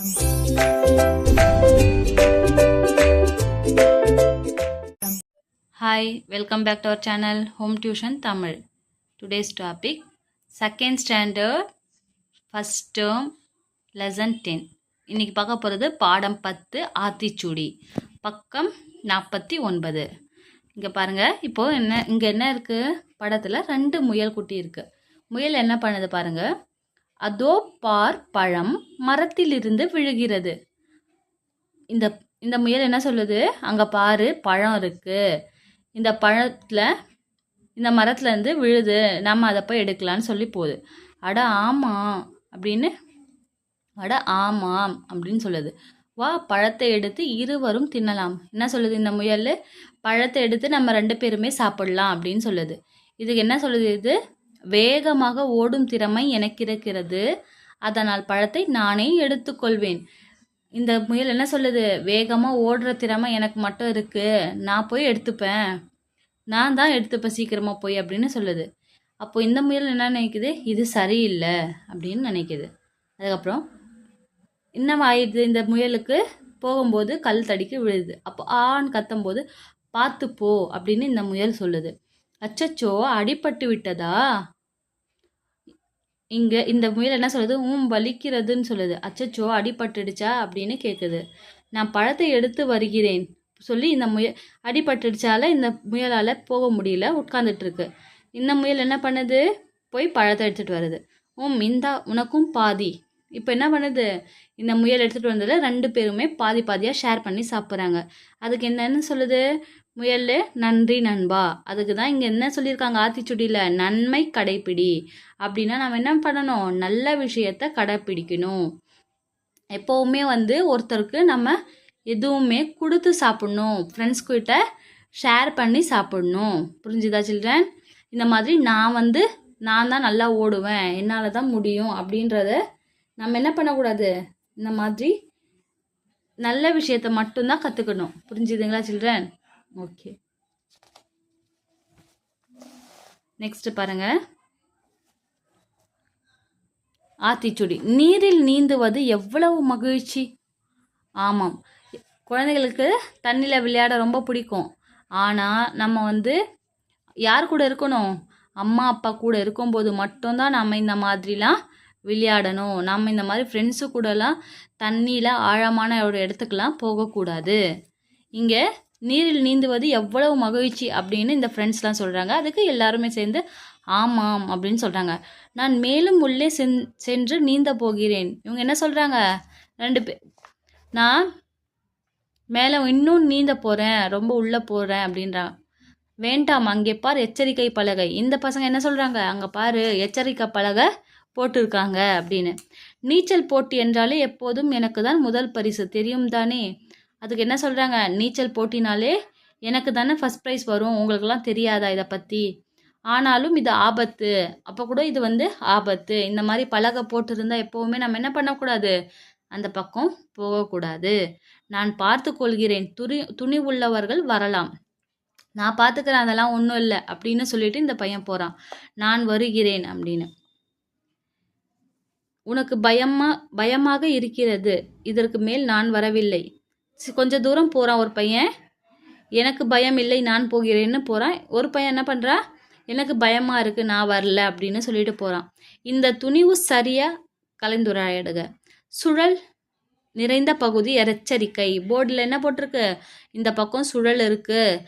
Hi, welcome back to our channel Home Tuition Tamil. Today's topic second standard first term lesson 10. இன்னைக்கு பார்க்க போகிறது பாடம் பத்து ஆத்திச்சூடி. பக்கம் நாற்பத்தி ஒன்பது. இங்கே பாருங்கள் இப்போது என்ன இங்கே என்ன இருக்குது படத்தில் ரெண்டு முயல் குட்டி இருக்குது முயல் என்ன பண்ணுது பாருங்கள் அதோ பார் பழம் மரத்திலிருந்து விழுகிறது. இந்த இந்த முயல் என்ன சொல்லுது? அங்கே பாரு பழம் இருக்கு. இந்த பழத்தில் இந்த மரத்துலேருந்து விழுது. நம்ம அதை போய் எடுக்கலான்னு சொல்லி போகுது. அட ஆமாம் அப்படின்னு அட ஆமாம் அப்படின்னு சொல்லுது. வா பழத்தை எடுத்து இருவரும் தின்னலாம். என்ன சொல்லுது இந்த முயல்? பழத்தை எடுத்து நம்ம ரெண்டு பேருமே சாப்பிடலாம் அப்படின்னு சொல்லுது. இதுக்கு என்ன சொல்லுது இது? வேகமாக ஓடும் திறமை எனக்கு இருக்கிறது. அதனால் பழத்தை நானே எடுத்துக்கொள்வேன். இந்த முயல் என்ன சொல்லுது? வேகமாக ஓடுற திறமை எனக்கு மட்டும் இருக்குது நான் போய் எடுத்துப்பேன். நான் தான் எடுத்துப்பேன் சீக்கிரமாக போய் அப்படின்னு சொல்லுது. அப்போ இந்த முயல் என்ன நினைக்குது? இது சரியில்லை அப்படின்னு நினைக்குது. அதுக்கப்புறம் இன்னும் ஆயிடுது? இந்த முயலுக்கு போகும்போது கல் தடிக்கு விழுது. அப்போ ஆண் கத்தும்போது பார்த்து போ அப்படின்னு இந்த முயல் சொல்லுது. அச்சச்சோ அடிபட்டு விட்டதா? இங்கே இந்த முயல் என்ன சொல்லுது? ஊம் வலிக்கிறதுன்னு சொல்லுது. அச்சச்சோ அடிபட்டுடுச்சா? அப்படின்னு கேட்குது நான் பழத்தை எடுத்து வருகிறேன். சொல்லி இந்த முயல் அடிபட்டுடுச்சால இந்த முயலால் போக முடியல உட்காந்துட்டு இருக்கு இந்த முயல் என்ன பண்ணுது? போய் பழத்தை எடுத்துகிட்டு வருது. ஓம் இந்தா உனக்கும் பாதி. இப்போ என்ன பண்ணுது? இந்த முயல் எடுத்துகிட்டு வந்ததில் ரெண்டு பேருமே பாதி பாதியாக ஷேர் பண்ணி சாப்பிட்றாங்க. அதுக்கு என்னன்னு சொல்லுது? முயல் நன்றி நண்பா. அதுக்கு தான் இங்கே என்ன சொல்லியிருக்காங்க ஆத்திச்சுடியில் நன்மை கடைப்பிடி. அப்படின்னா நம்ம என்ன பண்ணணும்? நல்ல விஷயத்த கடைப்பிடிக்கணும். எப்போவுமே வந்து ஒருத்தருக்கு நம்ம எதுவுமே கொடுத்து சாப்பிட்ணும். ஃப்ரெண்ட்ஸ் கிட்ட ஷேர் பண்ணி சாப்பிட்ணும். புரிஞ்சுதா சில்ட்ரன் இந்த மாதிரி நான் வந்து நான் தான் நல்லா ஓடுவேன். என்னால் தான் முடியும் அப்படின்றத நம்ம என்ன பண்ணக்கூடாது? இந்த மாதிரி நல்ல விஷயத்த மட்டும்தான் கற்றுக்கணும் புரிஞ்சுதுங்களா சில்ட்ரன் ஓகே. நெக்ஸ்ட் பாருங்க. ஆத்திச்சுடி. நீரில் நீந்துவது எவ்வளவு மகிழ்ச்சி? ஆமாம். குழந்தைகளுக்கு தண்ணியில் விளையாட ரொம்ப பிடிக்கும். ஆனால் நம்ம வந்து யார் கூட இருக்கணும்? அம்மா அப்பா கூட இருக்கும்போது மட்டும்தான் நம்ம இந்த மாதிரிலாம் விளையாடணும். நம்ம இந்த மாதிரி ஃப்ரெண்ட்ஸு கூடலாம் தண்ணியில் ஆழமான ஒரு இடத்துக்கெலாம் போகக்கூடாது. இங்கே நீரில் நீந்துவது எவ்வளவு மகிழ்ச்சி அப்படின்னு இந்த ஃப்ரெண்ட்ஸ்லாம் சொல்கிறாங்க அதுக்கு எல்லாருமே சேர்ந்து ஆமாம் அப்படின்னு சொல்கிறாங்க நான் மேலும் உள்ளே சென் சென்று நீந்த போகிறேன். இவங்க என்ன சொல்கிறாங்க ரெண்டு பேர் நான் மேலே இன்னும் நீந்த போகிறேன் ரொம்ப உள்ளே போகிறேன் அப்படின்றாங்க வேண்டாம் அங்கே பார் எச்சரிக்கை பலகை. இந்த பசங்க என்ன சொல்கிறாங்க அங்கே பாரு எச்சரிக்கை பலகை போட்டிருக்காங்க அப்படின்னு. நீச்சல் போட்டி என்றாலே எப்போதும் எனக்கு தான் முதல் பரிசு. தெரியும் தானே? அதுக்கு என்ன சொல்கிறாங்க நீச்சல் போட்டினாலே எனக்கு தானே ஃபஸ்ட் ப்ரைஸ் வரும். உங்களுக்கெல்லாம் தெரியாதா இதை பற்றி ஆனாலும் இது ஆபத்து. அப்போ கூட இது வந்து ஆபத்து. இந்த மாதிரி பலகை போட்டிருந்தா எப்போவுமே நம்ம என்ன பண்ணக்கூடாது? அந்த பக்கம் போகக்கூடாது. நான் பார்த்து கொள்கிறேன். துணி துணி உள்ளவர்கள் வரலாம். நான் பார்த்துக்கிறேன். அதெல்லாம் ஒன்றும் இல்லை. அப்படின்னு சொல்லிட்டு இந்த பையன் போகிறான் நான் வருகிறேன் அப்படின்னு. உனக்கு பயமா பயமாக இருக்கிறது. இதற்கு மேல் நான் வரவில்லை. கொஞ்ச தூரம் போகிறான் ஒரு பையன். எனக்கு பயம் இல்லை நான் போகிறேன்னு போகிறான் ஒரு பையன் என்ன பண்ணுறா எனக்கு பயமாக இருக்குது நான் வரல அப்படின்னு சொல்லிட்டு போகிறான் இந்த துணிவு சரியாக கலந்துரையாடுக. சுழல் நிறைந்த பகுதி எச்சரிக்கை. போர்டில் என்ன போட்டிருக்கு? இந்த பக்கம் சுழல் இருக்குது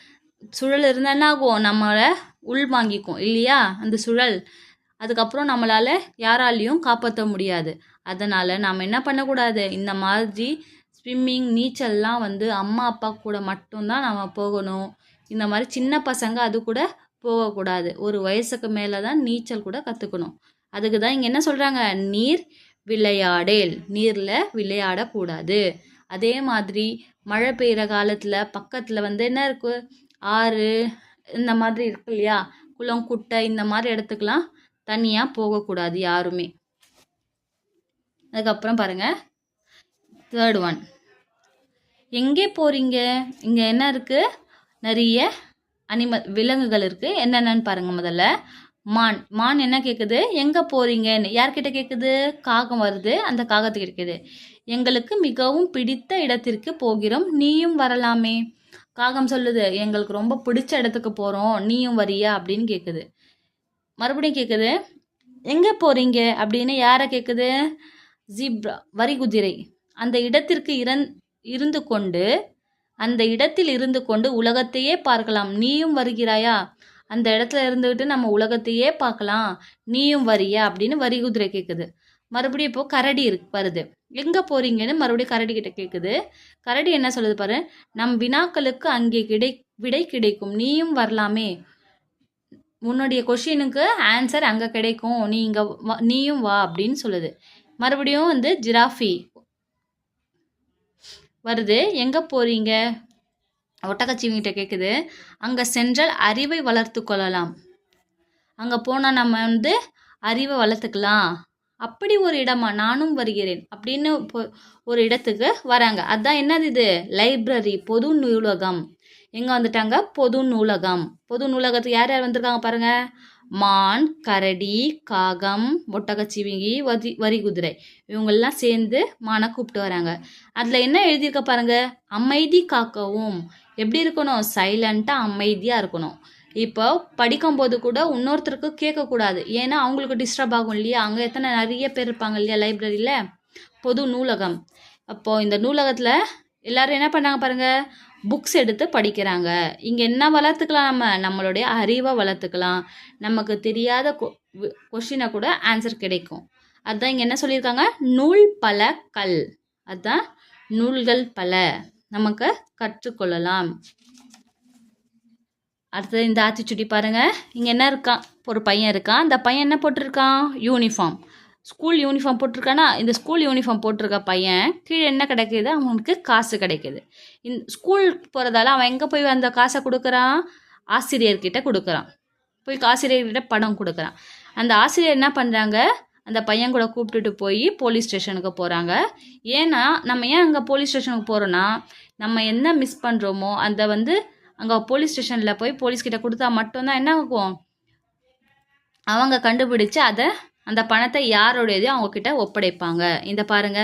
சுழல் இருந்தால் என்ன ஆகும்? நம்மளை உள் வாங்கிக்கும் இல்லையா? அந்த சுழல். அதுக்கப்புறம் நம்மளால் யாராலையும் காப்பாற்ற முடியாது. அதனால் நாம் என்ன பண்ணக்கூடாது? இந்த மாதிரி ஸ்விம்மிங் நீச்சல்லாம் வந்து அம்மா அப்பா கூட மட்டும்தான் நம்ம போகணும். இந்த மாதிரி சின்ன பசங்க அது கூட போகக்கூடாது. ஒரு வயசுக்கு மேலே தான் நீச்சல் கூட கற்றுக்கணும் அதுக்கு தான் இங்கே என்ன சொல்கிறாங்க நீர் விளையாடேல். நீரில் விளையாடக்கூடாது. அதே மாதிரி மழை பெய்கிற காலத்தில் பக்கத்தில் வந்து என்ன இருக்குது ஆறு இந்த மாதிரி இருக்கு இல்லையா? குளம் குட்டை இந்த மாதிரி இடத்துக்குலாம் தனியாக போகக்கூடாது யாருமே. அதுக்கப்புறம் பாருங்கள் தேர்ட் ஒன் எங்கே போகிறீங்க இங்கே என்ன இருக்குது நிறைய அனிமல் விலங்குகள் இருக்குது என்னென்னு பாருங்கள் முதல்ல. மான். மான் என்ன கேட்குது எங்கே போகிறீங்கன்னு யார்கிட்ட கேட்குது காகம் வருது. அந்த காகத்துக்கு கேட்குது எங்களுக்கு மிகவும் பிடித்த இடத்திற்கு போகிறோம். நீயும் வரலாமே. காகம் சொல்லுது எங்களுக்கு ரொம்ப பிடிச்ச இடத்துக்கு போகிறோம் நீயும் வரியா? அப்படின்னு கேட்குது மறுபடியும் கேட்குது எங்கே போகிறீங்க அப்படின்னு யாரை கேட்குது ஜீப்ரா வரி குதிரை. அந்த இடத்திற்கு இறந் இருந்து கொண்டு அந்த இடத்தில் இருந்து கொண்டு உலகத்தையே பார்க்கலாம். நீயும் வருகிறாயா? அந்த இடத்துல இருந்துக்கிட்டு நம்ம உலகத்தையே பார்க்கலாம். நீயும் வரியா? அப்படின்னு வரி குதிரை கேட்குது மறுபடியும் இப்போ கரடி இருக்கு வருது. எங்கே போறீங்கன்னு மறுபடியும் கரடி கிட்ட கேட்குது கரடி என்ன சொல்லுது பாரு? நம் வினாக்களுக்கு அங்கே கிடை விடை கிடைக்கும். நீயும் வரலாமே. உன்னுடைய கொஷினுக்கு ஆன்சர் அங்கே கிடைக்கும். நீ இங்கே நீயும் வா அப்படின்னு சொல்லுது. மறுபடியும் வந்து ஜிராஃபி. வருது. எங்கே போகிறீங்க ஒட்டகச்சிவிங்கிட்ட கேட்குது அங்கே சென்றால் அறிவை வளர்த்து கொள்ளலாம். அங்கே போனால் நம்ம வந்து அறிவை வளர்த்துக்கலாம். அப்படி ஒரு இடமா நானும் வருகிறேன் அப்படின்னு ஒரு இடத்துக்கு வராங்க. அதான் என்னது இது? லைப்ரரி பொது நூலகம். எங்கே வந்துட்டாங்க? பொது நூலகம். பொது நூலகத்துக்கு யார் யார் வந்திருக்காங்க பாருங்கள் மான் கரடி காகம் ஒட்டகச்சிவிங்கி வதி வரி குதிரை இவங்கெல்லாம் சேர்ந்து மானை கூப்பிட்டு வராங்க. அதில் என்ன எழுதியிருக்க பாருங்க? அமைதி காக்கவும். எப்படி இருக்கணும்? சைலண்ட்டாக அமைதியாக இருக்கணும். இப்போ படிக்கும்போது கூட இன்னொருத்தருக்கு கேட்கக்கூடாது. ஏன்னா அவங்களுக்கு டிஸ்டர்ப் ஆகும் இல்லையா? அங்கே எத்தனை நிறைய பேர் இருப்பாங்க இல்லையா லைப்ரரியில் பொது நூலகம். அப்போது இந்த நூலகத்தில் எல்லாரும் என்ன பண்ணாங்க பாருங்கள் புக்ஸ் எடுத்து படிக்கிறாங்க. இங்கே என்ன வளர்த்துக்கலாம் நம்ம? நம்மளுடைய அறிவை வளர்த்துக்கலாம். நமக்கு தெரியாத கொஷினை கூட ஆன்சர் கிடைக்கும். அதுதான் இங்கே என்ன சொல்லியிருக்காங்க? நூல் பல கல். அதுதான் நூல்கள் பல. நமக்கு கற்றுக்கொள்ளலாம். அடுத்தது இந்த ஆத்திச்சுடி பாருங்கள் இங்கே என்ன இருக்கான்? ஒரு பையன் இருக்கான். அந்த பையன் என்ன போட்டிருக்கான்? யூனிஃபார்ம் ஸ்கூல் யூனிஃபார்ம் போட்டிருக்கானா? இந்த ஸ்கூல் யூனிஃபார்ம் போட்டிருக்க பையன் கீழே என்ன கிடைக்கிது? அவனுக்கு காசு கிடைக்கிது. இந்த ஸ்கூல் போகிறதால அவன் எங்கே போய் அந்த காசை கொடுக்குறான்? ஆசிரியர்கிட்ட கொடுக்குறான். போய் ஆசிரியர்கிட்ட பணம் கொடுக்குறான். அந்த ஆசிரியர் என்ன பண்ணுறாங்க அந்த பையன் கூட கூப்பிட்டுட்டு போய் போலீஸ் ஸ்டேஷனுக்கு போகிறாங்க ஏன்னா நம்ம ஏன் அங்கே போலீஸ் ஸ்டேஷனுக்கு போகிறோன்னா நம்ம என்ன மிஸ் பண்ணுறோமோ அந்த வந்து அங்கே போலீஸ் ஸ்டேஷனில் போய் போலீஸ்கிட்ட கொடுத்தா மட்டும்தான் என்ன ஆகும்? அவங்க கண்டுபிடிச்சு அதை அந்த பணத்தை யாரோடையதோ? அவங்கக்கிட்ட ஒப்படைப்பாங்க. இந்த பாருங்க.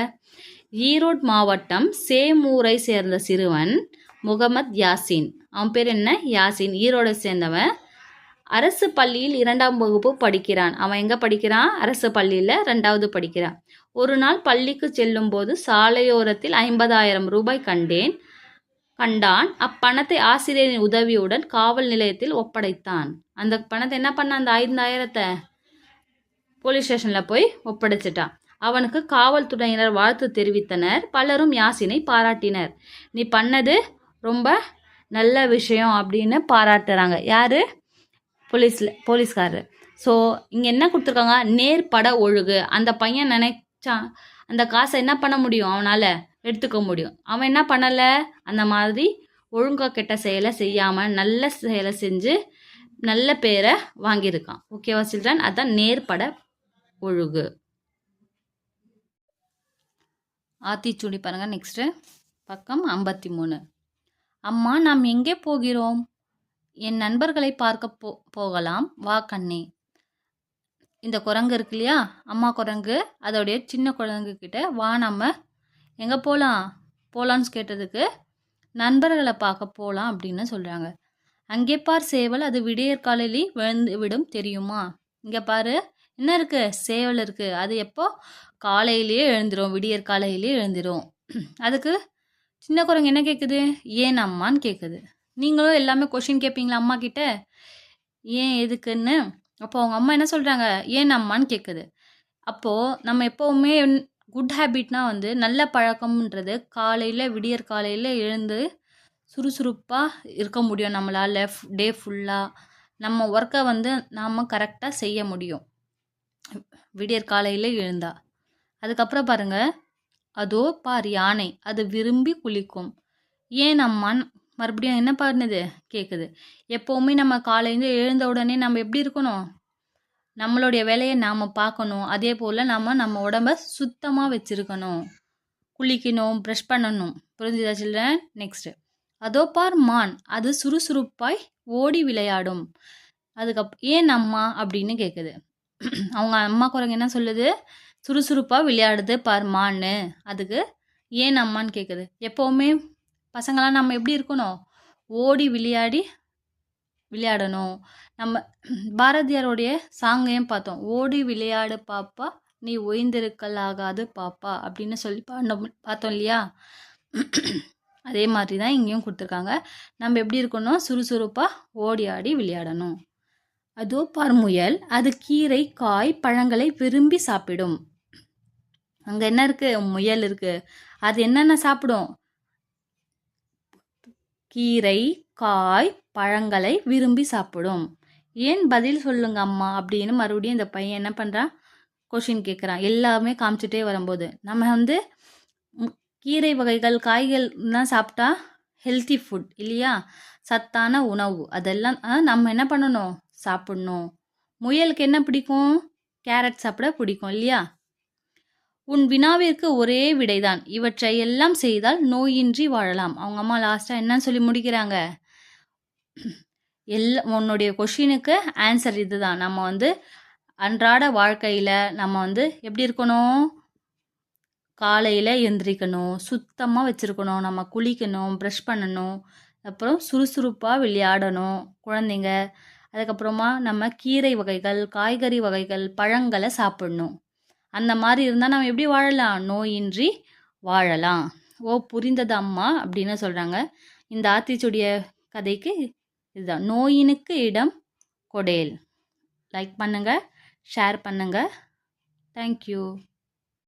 ஈரோடு மாவட்டம் சேமூரை சேர்ந்த சிறுவன் முகமது யாசின். அவன் பேர் என்ன? யாசின். ஈரோடை சேர்ந்தவன் அரசு பள்ளியில் இரண்டாம் வகுப்பு படிக்கிறான். அவன் எங்கே படிக்கிறான்? அரசு பள்ளியில் ரெண்டாவது படிக்கிறான். ஒரு நாள் பள்ளிக்கு செல்லும்போது சாலையோரத்தில் ஐம்பதாயிரம் ரூபாய் கண்டேன். கண்டான். அப்பணத்தை ஆசிரியரின் உதவியுடன் காவல் நிலையத்தில் ஒப்படைத்தான். அந்த பணத்தை என்ன பண்ண அந்த ஐந்தாயிரத்தை? போலீஸ் ஸ்டேஷனில் போய் ஒப்படைச்சிட்டான். அவனுக்கு காவல்துறையினர் வாழ்த்து தெரிவித்தனர். பலரும் யாசினை பாராட்டினர். நீ பண்ணது ரொம்ப நல்ல விஷயம் அப்படின்னு பாராட்டுறாங்க. யார்? போலீஸில் போலீஸ்காரர். ஸோ இங்கே என்ன கொடுத்துருக்காங்க? நேர்பட ஒழுகு அந்த பையன் நினைச்சான் அந்த காசை என்ன பண்ண முடியும்? அவனால் எடுத்துக்க முடியும். அவன் என்ன பண்ணலை? அந்த மாதிரி ஒழுங்காக கெட்ட செயலை செய்யாமல் நல்ல செயலை செஞ்சு நல்ல பேரை வாங்கியிருக்கான். ஓகேவா சில்ட்ரன் அதான் நேர்பட ஒழுகு. ஆத்திச்சூடி பாருங்க நெக்ஸ்ட்டு பக்கம் ஐம்பத்தி மூணு அம்மா நாம் எங்கே போகிறோம்? என் நண்பர்களை பார்க்க போ போகலாம். வா கண்ணே. இந்த குரங்கு இருக்கு இல்லையா? அம்மா குரங்கு அதோடைய சின்ன குரங்கு கிட்ட வா நம்ம எங்கே போகலாம் போகலான்னு கேட்டதுக்கு நண்பர்களை பார்க்க போகலாம் அப்படின்னு சொல்கிறாங்க அங்கே பார் சேவல் அது விடியற்காலையில் விழுந்து விடும் தெரியுமா? இங்கே பாரு என்ன இருக்குது சேவல் இருக்குது அது எப்போ? காலையிலேயே எழுந்துரும். விடியற் காலையிலேயே எழுந்துரும். அதுக்கு சின்ன குரங்கு என்ன கேட்குது ஏன் அம்மான்னு கேட்குது நீங்களும் எல்லாமே கொஷின் கேட்பீங்களா அம்மா கிட்ட? ஏன் எதுக்குன்னு? அப்போ அவங்க அம்மா என்ன சொல்கிறாங்க ஏன் அம்மான்னு கேட்குது அப்போது நம்ம எப்போவுமே குட் ஹேபிட்னா வந்து நல்ல பழக்கம்ன்றது காலையில் விடியற் காலையில் எழுந்து சுறுசுறுப்பாக இருக்க முடியும் நம்மளால். டே ஃபுல்லாக நம்ம ஒர்க்கை வந்து நாம் கரெக்டாக செய்ய முடியும். விடியற் காலையில் எழுந்தா. அதுக்கப்புறம் பாருங்க அதோ பார் யானை அது விரும்பி குளிக்கும். ஏன் அம்மான் மறுபடியும் என்ன பண்ணுது கேட்குது எப்போவுமே நம்ம காலையிலேருந்து எழுந்த உடனே நம்ம எப்படி இருக்கணும்? நம்மளுடைய வேலையை நாம் பார்க்கணும். அதே போல் நம்ம நம்ம உடம்ப சுத்தமாக வச்சுருக்கணும். குளிக்கணும் ப்ரெஷ் பண்ணணும். புரிஞ்சுதா சில்ட்ரன்? நெக்ஸ்ட்டு அதோ பார் மான் அது சுறுசுறுப்பாய் ஓடி விளையாடும். அதுக்கப் ஏன் அம்மா? அப்படின்னு கேட்குது அவங்க அம்மா குரங்கு என்ன சொல்லுது? சுறுசுறுப்பாக விளையாடுது பாருமான்னு. அதுக்கு ஏன் அம்மான்னு கேட்குது எப்போவுமே பசங்களாம் நம்ம எப்படி இருக்கணும்? ஓடி விளையாடி விளையாடணும். நம்ம பாரதியாருடைய சாங்கையும் பார்த்தோம்? ஓடி விளையாடு பாப்பா நீ ஓய்ந்திருக்கலாகாது பாப்பா அப்படின்னு சொல்லி பாண்டோம் பார்த்தோம் இல்லையா? அதே மாதிரி தான் இங்கேயும் கொடுத்துருக்காங்க. நம்ம எப்படி இருக்கணும்? சுறுசுறுப்பாக ஓடி ஆடி விளையாடணும். அதோ பார் முயல் அது கீரை காய் பழங்களை விரும்பி சாப்பிடும். அங்கே என்ன இருக்கு? முயல் இருக்கு. அது என்னென்ன சாப்பிடும்? கீரை காய் பழங்களை விரும்பி சாப்பிடும். ஏன் பதில் சொல்லுங்க அம்மா அப்படின்னு மறுபடியும் இந்த பையன் என்ன பண்ணுறான் கொஷின் கேட்குறான் எல்லாமே காமிச்சிட்டே வரும்போது. நம்ம வந்து கீரை வகைகள் காய்கள் தான் சாப்பிட்டா ஹெல்த்தி ஃபுட் இல்லையா? சத்தான உணவு. அதெல்லாம் ஆ, நம்ம என்ன பண்ணணும்? சாப்பிடணும். முயலுக்கு என்ன பிடிக்கும்? கேரட் சாப்பிட பிடிக்கும் இல்லையா? உன் வினாவிற்கு ஒரே விடைதான். இவற்றை எல்லாம் செய்தால் நோயின்றி வாழலாம். அவங்க அம்மா லாஸ்ட்டாக என்னன்னு சொல்லி முடிக்கிறாங்க? எல் உன்னுடைய கொஷினுக்கு ஆன்சர் இதுதான். நம்ம வந்து அன்றாட வாழ்க்கையில் நம்ம வந்து எப்படி இருக்கணும்? காலையில் எந்திரிக்கணும் சுத்தமாக வச்சுருக்கணும் நம்ம குளிக்கணும் ப்ரஷ் பண்ணணும் அப்புறம் சுறுசுறுப்பாக விளையாடணும். குழந்தைங்க அதுக்கப்புறமா நம்ம கீரை வகைகள் காய்கறி வகைகள் பழங்களை சாப்பிடணும். அந்த மாதிரி இருந்தால் நம்ம எப்படி வாழலாம்? நோயின்றி வாழலாம். ஓ புரிந்தது அம்மா அப்படின்னு சொல்கிறாங்க இந்த ஆத்திச்சுடைய கதைக்கு இதுதான். நோயினுக்கு இடம் கொடேல் லைக் பண்ணுங்கள் ஷேர் பண்ணுங்கள் தேங்க்யூ